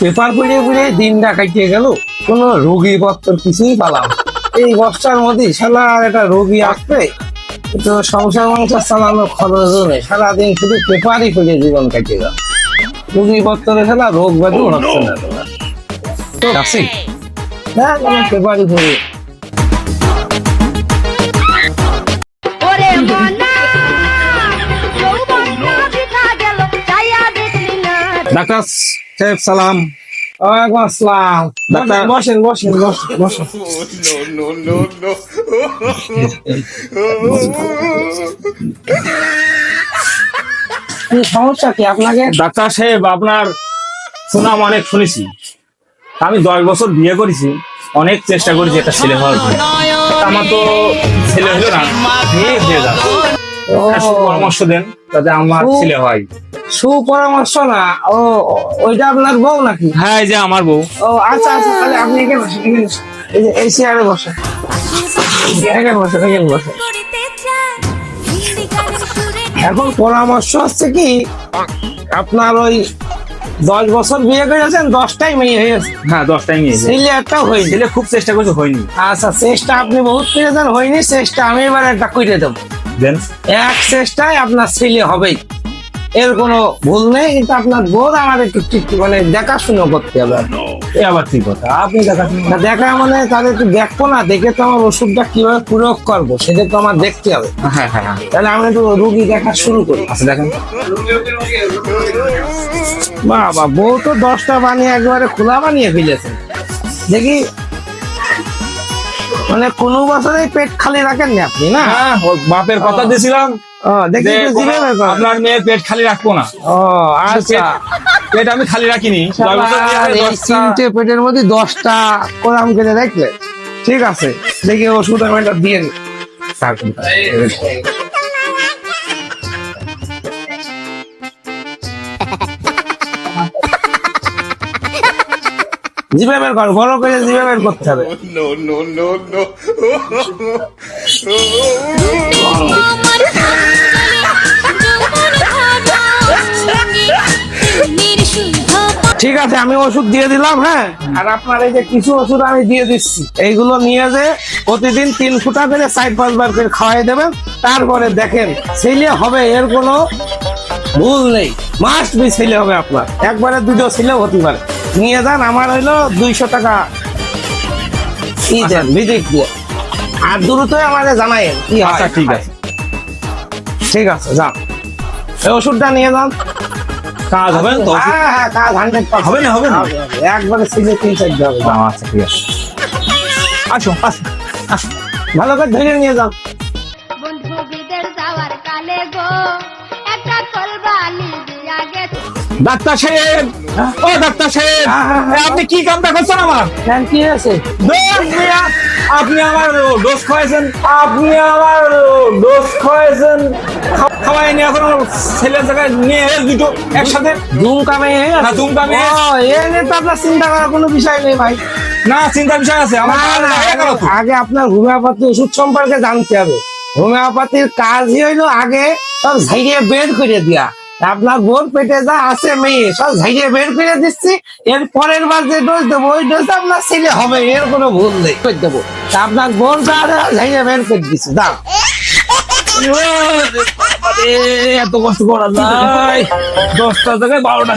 Paper পড়ে পড়ে দিনটা কাটিয়ে গেল। কোনো রোগী পত্র কিছুই পালাম। এই বস্তার মধ্যে সালা একটা রোগী আসবে তো সংসার মংসার চালানোর খরচও নেই। সারাদিন শুধু পেপারই পড়ে জীবন কাটিয়ে গেল রোগী পত্রে খেলা রোগ ব্যাধি হচ্ছে না তোমার। তো হ্যাঁ পেপারই পড়ে। দেখলি না ডাক্তার সাহেব সালাম। ওয়ালাইকুম আসসালাম। ডাক্তার- বসেন বসেন বসেন বসেন। কি সমস্যা কি আপনাকে? ডাক্তার সাহেব আপনার সুনাম অনেক শুনেছি। আমি দশ বছর বিয়ে করেছি অনেক চেষ্টা করেছি একটা ছেলে হওয়ার আমার তো ছেলে হলো না মেয়ে হয়ে যাবে পরামর্শ দেন যাতে আমার ছেলে হয়। সুপরামর্শ না ও ওইটা আপনার বউ নাকি? হ্যাঁ যে আমার বউ। ও আচ্ছা আচ্ছা তাহলে আপনি এখানে বসেন এই যে এই চেয়ারে বসেন। এখানে বসেন এখানে বসেন। এখন পরামর্শ হচ্ছে কি আপনার ওই দশ বছর বিয়ে করেছেন দশটাই মেয়ে হয়েছে হ্যাঁ দশটাই মেয়ে ছেলে একটা হয়নি। ছেলে খুব চেষ্টা করছে হয়নি। আচ্ছা চেষ্টা আপনি বহুত করেছেন হয়নি চেষ্টা আমি এবার একটা করে দেবো। দেন। এক চেষ্টায় আপনার ছেলে হবেই। এর কোনো ভুল নেই কিন্তু আপনার বোধ আমার একটু ঠিক মানে দেখাশুনো করতে হবে। এই আবার ঠিক কথা? আপনি দেখা দেখা মানে তাহলে একটু দেখব না দেখে তো আমার ওষুধটা কীভাবে প্রয়োগ করব সেটা তো আমার দেখতে হবে। হ্যাঁ হ্যাঁ হ্যাঁ। তাহলে আমি একটু রুগী দেখা শুরু করি। আচ্ছা দেখেন। বাবা বউ তো দশটা বানিয়ে একবারে খোলা বানিয়ে ফেলেছে। দেখি মানে কোন বছরে পেট খালি রাখেন না আপনি না? হ্যাঁ বাপের কথা দিছিলাম। আপনার মেয়ের পেট খালি রাখব না। ও আচ্ছা। পেট আমি খালি রাখিনি। তিনটে পেটের মধ্যে দশটা কোরাম কেটে রাখলে ঠিক আছে দেখি ওষুধ আমি দিয়ে দিয়ে জিভে বের কর বড় করে জিভে বের করতে হবে। সঙ্গে ঠিক আছে আমি ওষুধ দিয়ে দিলাম হ্যাঁ? আর আপনার এই যে কিছু ওষুধ আমি দিয়ে দিচ্ছি এইগুলো নিয়ে যে প্রতিদিন তিন ফুটা করে চার পাঁচবার করে খাওয়াই দেবেন। তারপরে দেখেন ছেলে হবে এর কোনো ভুল নেই। মাস্ট বি ছেলে হবে আপনার। একবারে দুটো ছেলে হতে পারে। নিয়ে যান আমার হইল দুইশো টাকা। ই দেন ভিজিট দিয়ে। আর দ্রুতই আমাকে জানাইন কি হয় আচ্ছা ঠিক আছে। ঠিক আছে যান। এই ওষুধটা নিয়ে যান। কাজ হবে তো হ্যাঁ হ্যাঁ কাজ হান্ড্রেড হবে না, হবে না? একবারে সিলে তিন চার হবে। আচ্ছা ঠিক আছে। আসো আসো আসো ভালো করে ধরে নিয়ে যাও বন্ধু বিদের যাওয়ার কালে গো ডাক্তার সাহেব। ও ডাক্তার সাহেব হ্যাঁ, হ্যাঁ, হ্যাঁ। আপনি কি কামটা করছেন আমার? কি আছে আপনি আমার ডোজ খাওয়াইছেন। আপনি আমার ডোজ খাওয়াইছেন। খা- খাওয়াইনি এখন ছেলের জায়গায় নিয়ে দুটো একসাথে। ধুম কামে হয়ে না, ধুম কামে। এ নিয়ে তো আপনার চিন্তা করার কোনো বিষয় নেই ভাই। না চিন্তার বিষয় আছে? আগে আপনার হোমিওপ্যাথি ওষুধ সম্পর্কে জানতে হবে। হোমিওপ্যাথির কাজই হইল আগে সব ঝাইড়ে বের করে দিয়া। আপনার বোর পেটে যা আছে মেয়ে সব ঝাইয়ে বের করে দিচ্ছি এর পরের বার যে ডোজ দেবো ওই ডোজ আপনার ছেলে হবে এর কোনো ভুল নেই করে দেবো আপনার বোন ঝাইয়ে বের করে দিচ্ছি দাম এত কষ্ট করা যায় দশটা থেকে বারোটা